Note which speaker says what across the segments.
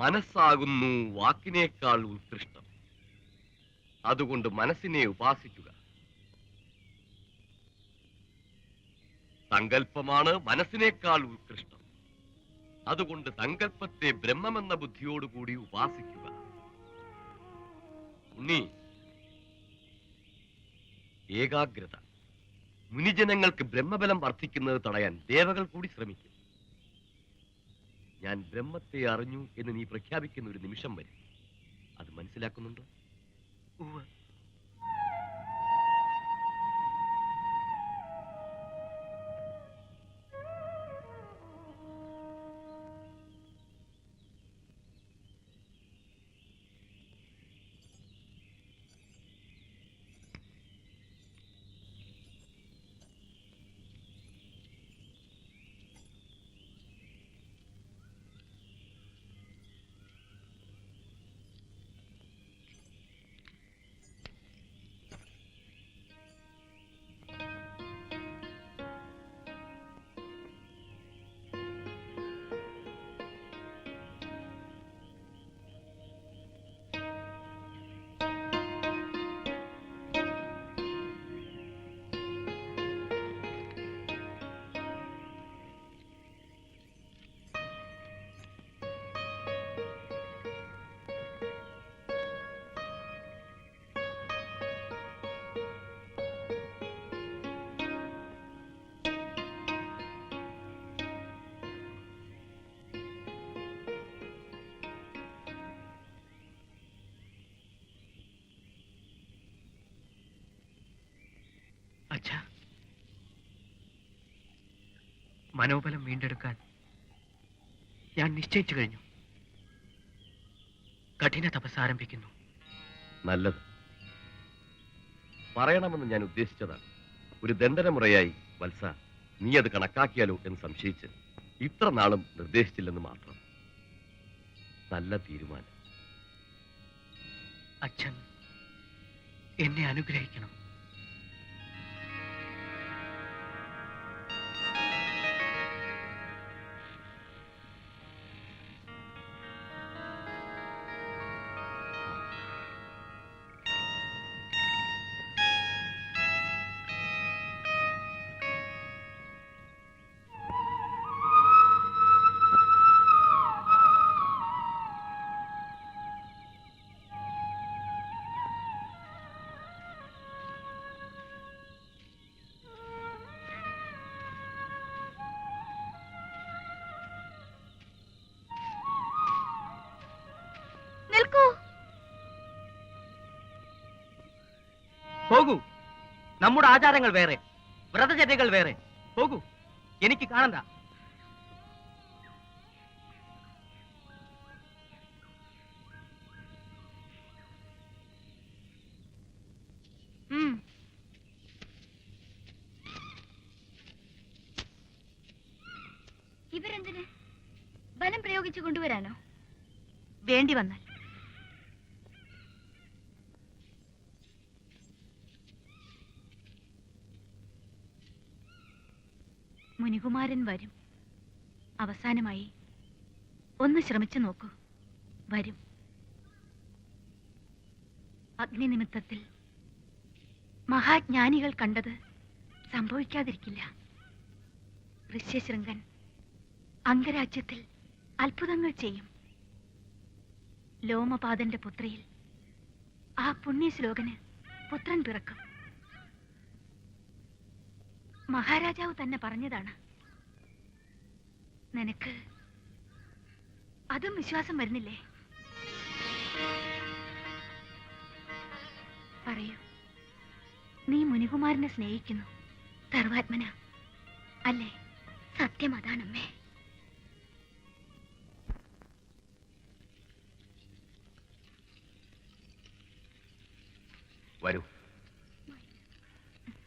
Speaker 1: മനസ്സാകുന്നു വാക്കിനേക്കാൾ ഉത്കൃഷ്ടം. അതുകൊണ്ട് മനസ്സിനെ ഉപാസിക്കുക. സങ്കല്പമാണ് മനസ്സിനേക്കാൾ ഉത്കൃഷ്ടം. അതുകൊണ്ട് സങ്കല്പത്തെ ബ്രഹ്മമെന്ന ബുദ്ധിയോടുകൂടി ഉപാസിക്കുക. ഉണ്ണി ഏകാഗ്രത. മുനിജനങ്ങൾക്ക് ബ്രഹ്മബലം വർദ്ധിക്കുന്നത് തടയാൻ ദേവകൾ കൂടി ശ്രമിക്കും. ഞാൻ ബ്രഹ്മത്തെ അറിഞ്ഞു എന്ന് നീ പ്രഖ്യാപിക്കുന്ന ഒരു നിമിഷം വരെ. അത് മനസ്സിലാക്കുന്നുണ്ടോ?
Speaker 2: അച്ഛാ. മനോബലം വീണ്ടെടുക്കാൻ ഞാൻ നിശ്ചയിച്ചു കഴിഞ്ഞു. കഠിന തപസ് ആരംഭിക്കുന്നു.
Speaker 1: നല്ലത്. പറയണമെന്ന് ഞാൻ ഉദ്ദേശിച്ചതാണ്. ഒരു ദണ്ഡനമുറയായി വത്സ നീ അത് കണക്കാക്കിയാലോ എന്ന് സംശയിച്ച് ഇത്ര നാളും നിർദ്ദേശിച്ചില്ലെന്ന് മാത്രം. നല്ല തീരുമാനം.
Speaker 2: അച്ഛൻ എന്നെ അനുഗ്രഹിക്കണം. പോകൂ. നമ്മുടെ ആചാരങ്ങൾ വേറെ. വ്രതചര്യകൾ വേറെ. പോകൂ. എനിക്ക് കാണണ്ട.
Speaker 3: ഇവരെന്തിന്? ബലം പ്രയോഗിച്ചു കൊണ്ടുവരാനോ? വേണ്ടി വന്നാൽ. മുനികുമാരൻ വരും. അവസാനമായി ഒന്ന് ശ്രമിച്ചു നോക്കൂ. വരും. അഗ്നി നിമിത്തത്തിൽ മഹാജ്ഞാനികൾ കണ്ടത് സംഭവിക്കാതിരിക്കില്ല. ഋഷ്യശൃംഗൻ അംഗരാജ്യത്തിൽ അത്ഭുതങ്ങൾ ചെയ്യും. ലോമപാദന്റെ പുത്രിയിൽ ആ പുണ്യശ്ലോകന് പുത്രൻ പിറക്കും. മഹാരാജാവ് തന്നെ പറഞ്ഞതാണ്. നിനക്ക് അതും വിശ്വാസം വരുന്നില്ലേ? പറയൂ. നീ മുനികുമാരനെ സ്നേഹിക്കുന്നു. സർവാത്മന. അല്ലേ? സത്യം അതാണമ്മേ.
Speaker 4: വരൂ.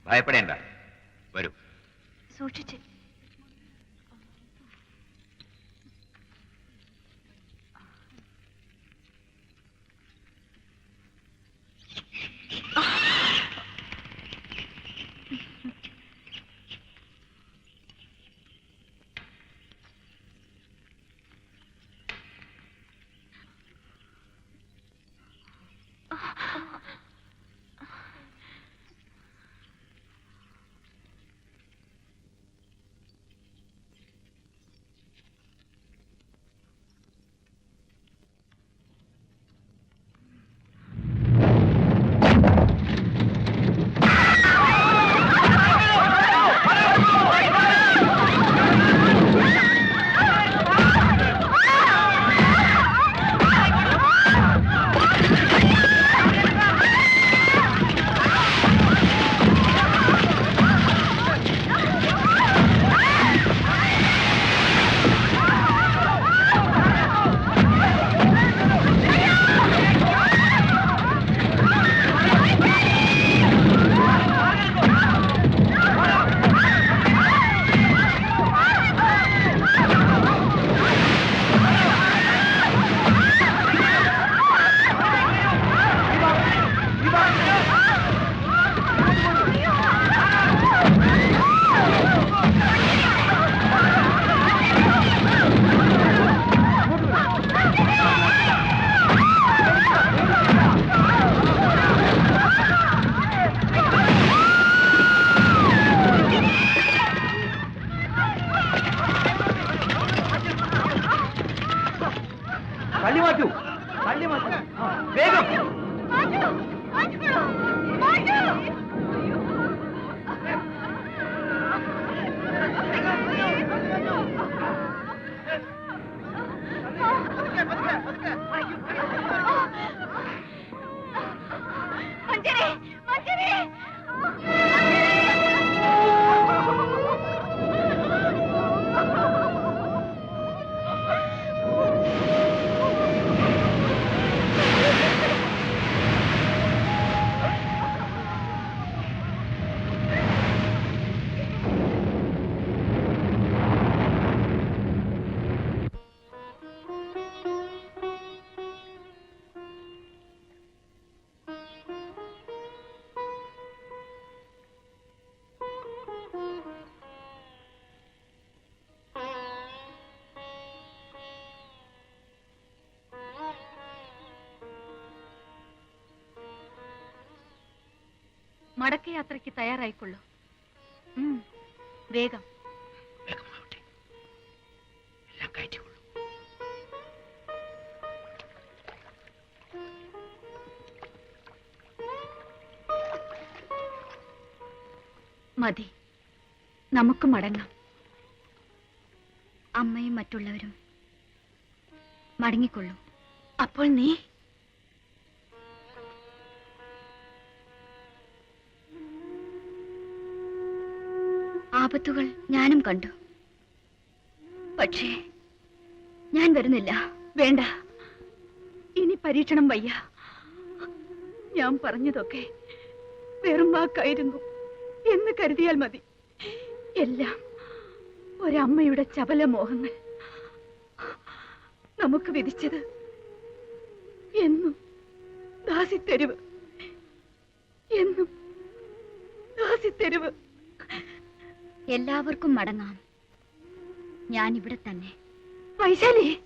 Speaker 4: ഭയപ്പെടേണ്ട.
Speaker 3: സൂക്ഷിച്ച് മടക്കയാത്രയ്ക്ക് തയ്യാറായിക്കൊള്ളൂ. ഉം, വേഗം.
Speaker 4: വേഗമാവട്ടെ. എല്ലാം കയറ്റിക്കൊള്ളൂ.
Speaker 3: മതി. നമുക്ക് മടങ്ങാം. അമ്മയും മറ്റുള്ളവരും മടങ്ങിക്കൊള്ളൂ. അപ്പോൾ നീ ആപത്തുകൾ ഞാനും കണ്ടു. പക്ഷേ ഞാൻ വരുന്നില്ല. വേണ്ട. ഇനി പരീക്ഷണം വയ്യ. ഞാൻ പറഞ്ഞതൊക്കെ വെറും വാക്കായിരുന്നു എന്ന് കരുതിയാൽ മതി. എല്ലാം ഒരമ്മയുടെ ചപല മോഹങ്ങൾ നമുക്ക് വിധിച്ചത് എന്നും ദാസിത്തെരുവ്. എന്നും ദാസിത്തെരുവ്. എല്ലാവർക്കും മടങ്ങാം. ഞാൻ ഇവിടെ തന്നെ. വൈശാലി!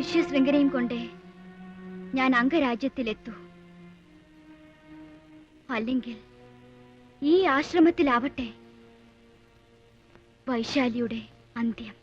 Speaker 3: ഋഷ്യശൃംഖലയും കൊണ്ടേ ഞാൻ അംഗരാജ്യത്തിലെത്തൂ. അല്ലെങ്കിൽ ഈ ആശ്രമത്തിലാവട്ടെ വൈശാലിയുടെ അന്ത്യം.